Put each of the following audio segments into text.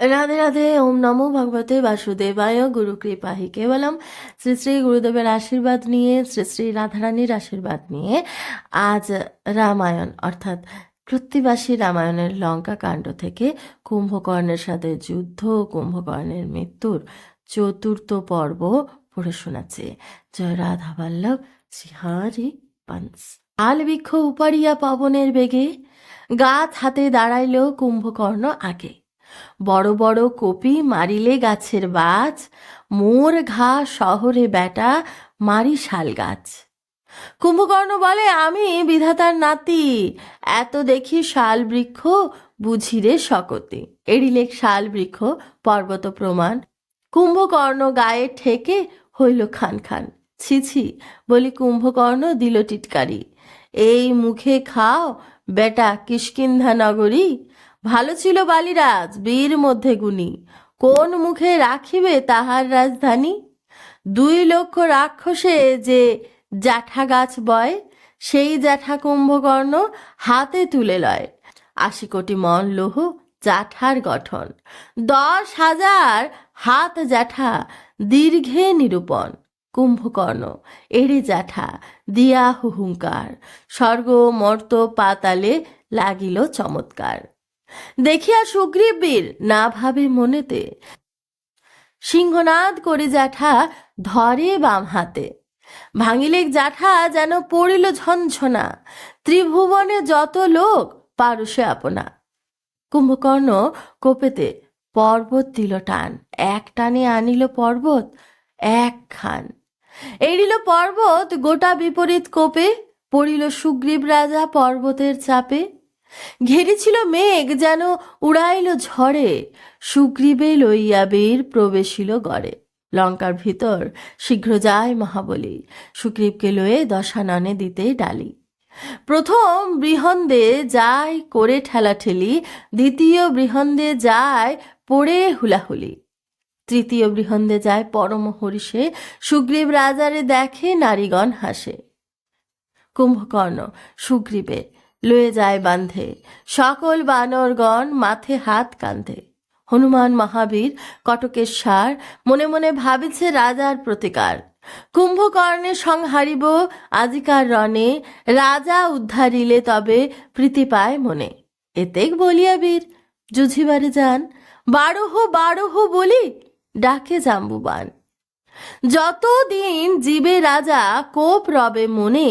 রাধে রাধে ওম নমো ভগবতে বাসুদেবায় গুরু কৃপাহি কেবলম শ্রী শ্রী গুরুদেবের আশীর্বাদ নিয়ে শ্রী শ্রী রাধারানীর আশীর্বাদ নিয়ে আজ রামায়ণ অর্থাৎ কৃত্তিবাসী রামায়ণের লঙ্কা কাণ্ড থেকে কুম্ভকর্ণের সাথে যুদ্ধ, কুম্ভকর্ণের মৃত্যুর চতুর্থ পর্ব পড়ে শোনাচ্ছে। জয় রাধা বল্লভ শ্রীহারি পান্স আল বৃক্ষ উপাড়িয়া পবনের বেগে গাছ হাতে দাঁড়াইল কুম্ভকর্ণ আগে। বড় বড় কপি মারিলে গাছের বাজ, মোর ঘা শহরে বেটা মারি শাল গাছ। কুম্ভকর্ণ বলে, আমি বিধাতার নাতি, এত দেখি শাল বৃক্ষ বুঝিরে শকতে। এড়িলেক শাল বৃক্ষ, পর্বত প্রমাণ। কুম্ভকর্ণ গায়ে ঠেকে হইল খান খান। ছি ছি, বলি কুম্ভকর্ণ দিল টিটকারি। এই মুখে খাও বেটা কিষ্কিন্ধা নগরী ভালো ছিল বালিরাজ, বীর মধ্যে গুণী। কোন মুখে রাখিবে তাহার রাজধানী? দুই লক্ষ রাক্ষসে যে জ্যাঠা গাছ বয়, সেই জ্যাঠা কুম্ভকর্ণ হাতে তুলে লয়। আশি কোটি মন লোহ জ্যাঠার গঠন। দশ হাজার হাত জ্যাঠা, দীর্ঘে নিরূপণ। কুম্ভকর্ণ, এড়ে জ্যাঠা, দিয়া হুহুঙ্কার। স্বর্গ, মর্ত, পাতালে লাগিল চমৎকার। দেখিয়া সুগ্রীব বীর না ভাবে মনেতে সিংহনাদ করে জ্যাঠা ধরে বাম হাতে। ভাঙিলে জ্যাঠা যেন পড়িল ঝনঝনা, ত্রিভুবনে যত লোক পারুষে আপনা। কুম্ভকর্ণ কোপেতে পর্বত দিল টান, এক টানে আনিল পর্বত, এক খান। এড়িল পর্বত গোটা বিপরীত কোপে, পড়িল সুগ্রীব রাজা পর্বতের চাপে। ঘেরেছিল মেঘ যেন উড়াইল ঝড়ে, সুগ্রীবে লইয়া বীর প্রবেশিল গড়ে। লঙ্কার ভিতর শীঘ্র যায় মহাবলী, সুগ্রীবকে লয়ে দশাননে দিতে ডালি। প্রথম বৃহন্দে যায় করে ঠেলাঠেলি, দ্বিতীয় বৃহন্দে যায় পড়ে হুলাহুলি। তৃতীয় বৃহন্দে যায় পরম হরিষে, সুগ্রীব রাজারে দেখে নারীগণ হাসে। কুম্ভকর্ণ, সুগ্রীবে লয়ে যায় বান্ধে। সকল বানরগণ মাথে হাত কান্ধে হনুমান মহাবীর কটকের সার মনে মনে ভাবিছে রাজার প্রতিকার। কুম্ভকর্ণে সংহারিব, আজিকার রণে রাজা উদ্ধারিলে তবে প্রীতি পায় মনে। এতেক বলিয়া বীর জুঝিবারে যান। বারোহ বারোহ বলি ডাকে জাম্বুবান। যতদিন জীবে রাজা কোপ রবে মনে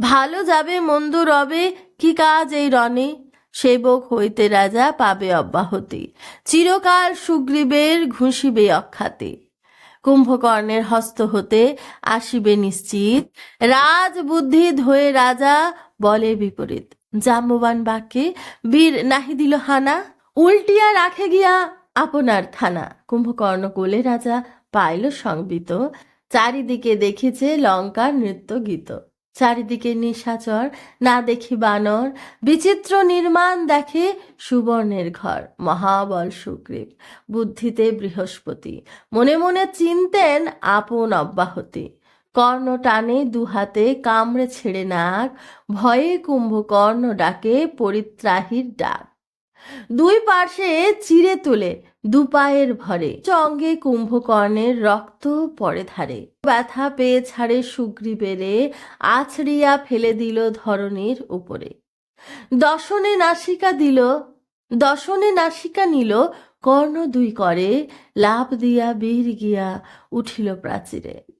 ভালো যাবে, মন্দ রবে, কি কাজ এই রণে? সেবক হইতে রাজা পাবে অব্যাহতি। চিরকাল সুগ্রীবের ঘুষিবে অখ্যাতি। কুম্ভকর্ণের হস্ত হতে আসিবে নিশ্চিত। রাজ বুদ্ধি ধয়ে রাজা বলে বিপরীত। জাম্ববান বাক্যে, বীর নাহি দিল হানা, উল্টিয়া রাখে গিয়া আপনার থানা। কুম্ভকর্ণ কোলে রাজা পাইল সংবিত। চারিদিকে দেখেছে লঙ্কার নৃত্য গীত। চারিদিকে নিশাচর, না দেখি বানর। বিচিত্র নির্মাণ দেখে সুবর্ণের ঘর, মহাবল সুগ্রীব। বুদ্ধিতে বৃহস্পতি, মনে মনে চিনতেন আপন অব্যাহতি। কর্ণ টানে দুহাতে কামড়ে ছেড়ে নাক, ভয়ে কুম্ভকর্ণ ডাকে পরিত্রাহীর ডাক। দুই পাশে চিরে তোলে দুপায়ের ভরে। চঙ্গে কুম্ভকর্ণের রক্ত পড়ে ধারে। ব্যথা পেয়ে ছাড়ে সুগ্রীবেরে, আছড়িয়া ফেলে দিল ধরনের উপরে। দশনে নাসিকা দিল, দশনে নাসিকা নিল, কর্ণ দুই করে, লাভ দিয়া বীর গিয়া উঠিল প্রাচীরে।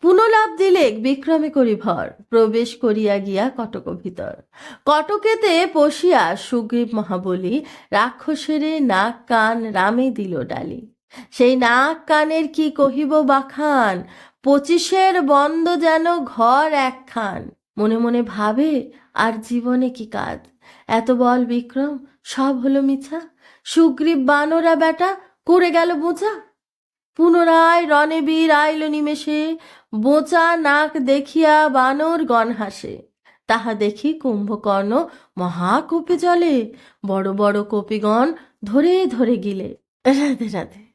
পুনলাভ দিলে বিক্রমে করি ভর, প্রবেশ করিয়া গিয়া কটক ভিতর। কটকেতে পশিয়া সুগ্রীব মহাবলী রাক্ষসেরে নাক কান রামে দিল ডালি। সেই নাক কানের কি কহিব বাখান, পঁচিশের বন্ধ যেন ঘর একখান। মনে মনে ভাবে, আর জীবনে কি কাজ? এত বল বিক্রম, সব হলো মিছা। সুগ্রীব বানরা বেটা, করে গেল বোঝা। পুনরায় রণবীর আইল নিমেষে, বোঁচা নাক দেখিয়া বানর গণ হাসে। তাহা দেখি কুম্ভকর্ণ মহাকূপে জলে, বড় বড় কপিগণ ধরে ধরে গিলে। রাধে রাধে।